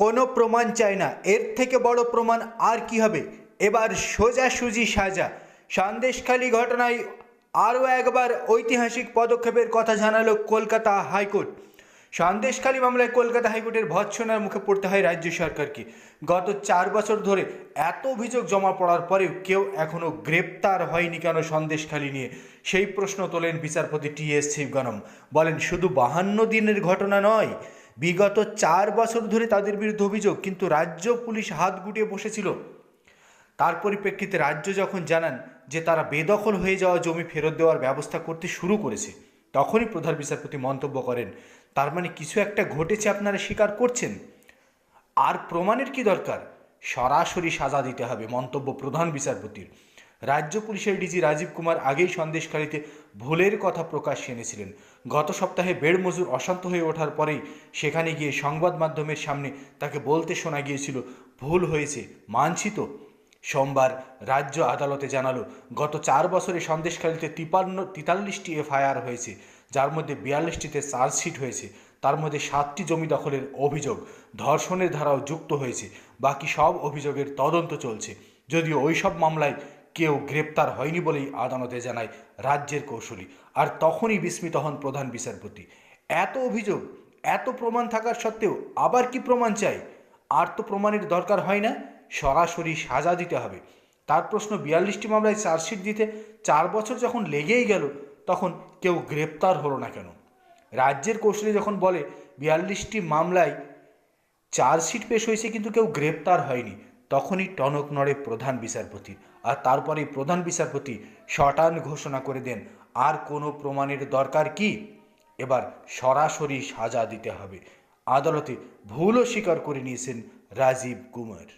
কোনো প্রমাণ চাই না। এর থেকে বড় প্রমাণ আর কি হবে? এবার সোজাসুজি সাজা সন্দেশখালী ঘটনায় আরও একবার ঐতিহাসিক পদক্ষেপের কথা জানালো কলকাতা হাইকোর্ট। সন্দেশখালী মামলায় কলকাতা হাইকোর্টের ভৎসনার মুখে পড়তে হয় রাজ্য সরকারকে। গত চার বছর ধরে এত অভিযোগ জমা পড়ার পরেও কেউ এখনও গ্রেপ্তার হয়নি কেন সন্দেশখালী নিয়ে? সেই প্রশ্ন তোলেন বিচারপতি টি এস শিবগণম বলেন, শুধু বাহান্ন দিনের ঘটনা নয় বিগত চার বছর ধরে তাদের বিরুদ্ধে অভিযোগ, কিন্তু রাজ্য পুলিশ হাত গুটিয়ে বসেছিল। তার পরিপ্রেক্ষিতে রাজ্য যখন জানান যে তারা বেদখল হয়ে যাওয়া জমি ফেরত দেওয়ার ব্যবস্থা করতে শুরু করেছে, তখনই প্রধান বিচারপতি মন্তব্য করেন, তার মানে কিছু একটা ঘটেছে আপনারা স্বীকার করছেন? আর প্রমাণের কি দরকার? সরাসরি সাজা দিতে হবে, মন্তব্য প্রধান বিচারপতির। রাজ্য পুলিশের ডিজি রাজীব কুমার আগেই সন্দেশকারীতে ভুলের কথা প্রকাশ্যে এনেছিলেন। গত সপ্তাহে বেড় মজুর অশান্ত হয়ে ওঠার পরেই সেখানে গিয়ে সংবাদ মাধ্যমের সামনে তাকে বলতে শোনা গিয়েছিল, ভুল হয়েছে, মানছি তো। সোমবার রাজ্য আদালতে জানালো, গত চার বছরে সন্দেশখালীতে তিপান্ন, তেতাল্লিশটি এফআইআর হয়েছে, যার মধ্যে বিয়াল্লিশটিতে চার্জশিট হয়েছে। তার মধ্যে সাতটি জমি দখলের অভিযোগ, ধর্ষণের ধারাও যুক্ত হয়েছে। বাকি সব অভিযোগের তদন্ত চলছে। যদিও ওই সব মামলায় কেউ গ্রেপ্তার হয়নি বলেই আদালতে জানায় রাজ্যের কৌশলী আর তখনই বিস্মিত হন প্রধান বিচারপতি। এত অভিযোগ, এত প্রমাণ থাকার সত্ত্বেও আবার কি প্রমাণ চাই? আর তো প্রমাণের দরকার হয় না, সরাসরি সাজা দিতে হবে। তার প্রশ্ন বিয়াল্লিশটি মামলায় চার্জশিট দিতে চার বছর যখন লেগেই গেল, তখন কেউ গ্রেপ্তার হলো না কেন? রাজ্যের কৌশলী যখন বলে, বিয়াল্লিশটি মামলায় চার্জশিট পেশ হয়েছে কিন্তু কেউ গ্রেপ্তার হয়নি তখনই টনক নড়ে প্রধান বিচারপতি আর তারপরে প্রধান বিচারপতি শটান ঘোষণা করে দেন, আর কোনো প্রমাণের দরকার কি? এবার সরাসরি সাজা দিতে হবে। আদালতে ভুলও স্বীকার করে নিয়েছেন রাজীব কুমার।